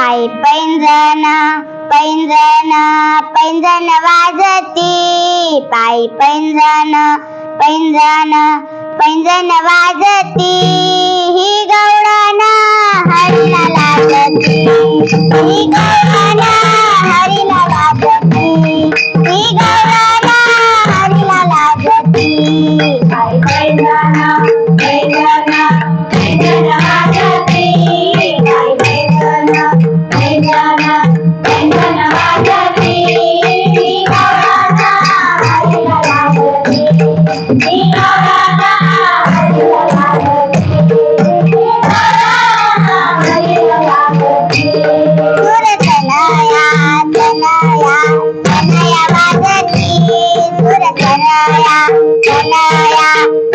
आई पैंजना पैंजना पैंजन वाजती. पायी पैंजना पैंजना पैंजन वाजती. 奶奶要抱着你哭得更呦呦呀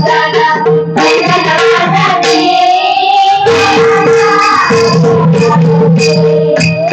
Thank you.